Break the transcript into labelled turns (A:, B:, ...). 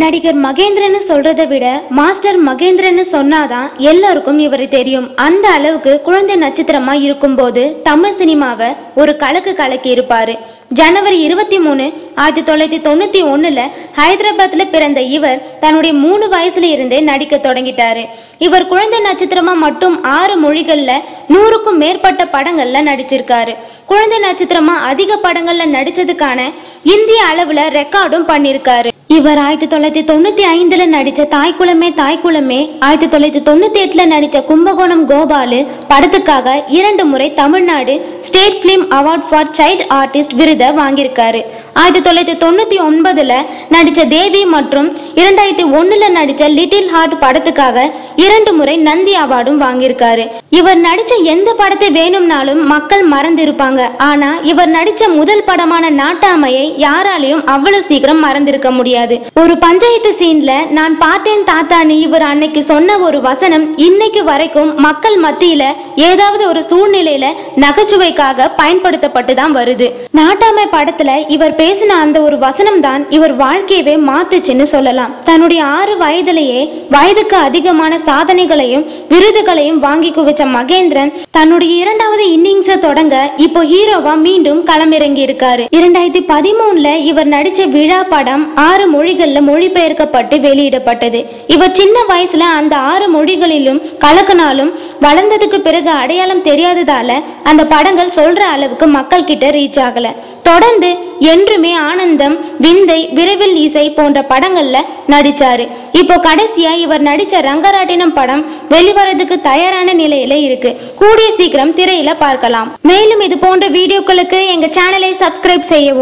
A: நடிகர் மகேந்திரன்னு சொல்றதை விட மாஸ்டர் மகேந்திரன்னு சொன்னாதான் எல்லாருக்கும் இவரை தெரியும். அந்த அளவுக்கு குழந்தை நட்சத்திரமா இருக்கும்போது தமிழ் சினிமாவை ஒரு கலக்கு கலக்கி இருப்பாரு. ஜனவரி இருபத்தி மூணு ஆயிரத்தி தொள்ளாயிரத்தி தொண்ணூத்தி ஒண்ணுல ஹைதராபாத்ல பிறந்த இவர் தன்னுடைய மூணு வயசுல இருந்தே நடிக்க தொடங்கிட்டாரு. இவர் குழந்தை நட்சத்திரமா மட்டும் ஆறு மொழிகள்ல நூறுக்கும் மேற்பட்ட படங்கள்ல நடிச்சிருக்காரு. குழந்தை நட்சத்திரமா அதிக படங்கள்ல நடிச்சதுக்கான இந்திய அளவுல ரெக்கார்டும் பண்ணியிருக்காரு இவர் ஆயிரத்தி தொள்ளாயிரத்தி தொண்ணூத்தி ஐந்துல நடிச்ச தாய்க்குளமே தாய்க்குளமே ஆயிரத்தி தொள்ளாயிரத்தி தொண்ணூத்தி எட்டுல நடிச்ச கும்பகோணம் கோபாலு படத்துக்காக இரண்டு முறை Tamil Nadu state film award for child artist விருதை வாங்கியிருக்காரு. ஆயிரத்தி தொள்ளாயிரத்தி தொண்ணூத்தி ஒன்பதுல நடிச்ச தேவி மற்றும் இரண்டாயிரத்தி ஒண்ணுல நடிச்ச லிட்டில் ஹார்ட் படத்துக்காக இரண்டு முறை நந்தி அவார்டும் வாங்கியிருக்காரு. இவர் நடிச்ச எந்த படத்தை வேணும்னாலும் மக்கள் மறந்திருப்பாங்க. ஆனா இவர் நடிச்ச முதல் படமான நாட்டாமையை யாராலையும் அவ்வளவு சீக்கிரம் மறந்திருக்க முடியாது. ஒரு பஞ்சாயத்து சீன்ல நான் பார்த்தேன் தாத்தான்னு இவர் அன்னைக்கு சொன்ன ஒரு வசனம் இன்னைக்கு வரைக்கும் மக்கள் மத்தியில ஏதாவது ஒரு சூழ்நிலையில நகைச்சுவைக்காக பயன்படுத்தப்பட்டு தான் வருது. நாட்டாமை படத்துல இவர் பேசின அந்த ஒரு வசனம் தான் இவர் வாழ்க்கையவே மாத்துச்சுன்னு சொல்லலாம். தன்னுடைய ஆறு வயதிலேயே வயதுக்கு அதிகமான சாதனைகளையும் விருதுகளையும் வாங்கி குவிச்ச மகேந்திரன் தன்னுடைய இரண்டாவது இன்னிங்ஸை தொடங்க இப்போ ஹீரோவா மீண்டும் களமிறங்கி இருக்காரு இரண்டாயிரத்தி பதிமூணுல இவர் நடிச்ச விழா படம் ஆறு மொழிகள்ல மொழிபெயர்க்கப்பட்டு வெளியிடப்பட்டது. இவர் சின்ன வயசுல அந்த ஆறு மொழிகளிலும் கலக்குனாலும் வளர்ந்ததுக்கு பிறகு அடையாளம் தெரியாததால அந்த படங்கள் சொல்ற அளவுக்கு மக்கள் கிட்ட ரீச் ஆகல. தொடர்ந்து என்றுமே ஆனந்தம் விந்தை விரைவில் இசை போன்ற படங்கள்ல நடிச்சாரு. இப்போ கடைசியா இவர் நடிச்ச ரங்கராட்டினம் படம் வெளிவரதுக்கு தயாரான நிலையில இருக்கு. கூடிய சீக்கிரம் திரையில பார்க்கலாம். மேலும் இது போன்ற வீடியோக்களுக்கு எங்க சேனலை சப்ஸ்கிரைப் செய்யவும்.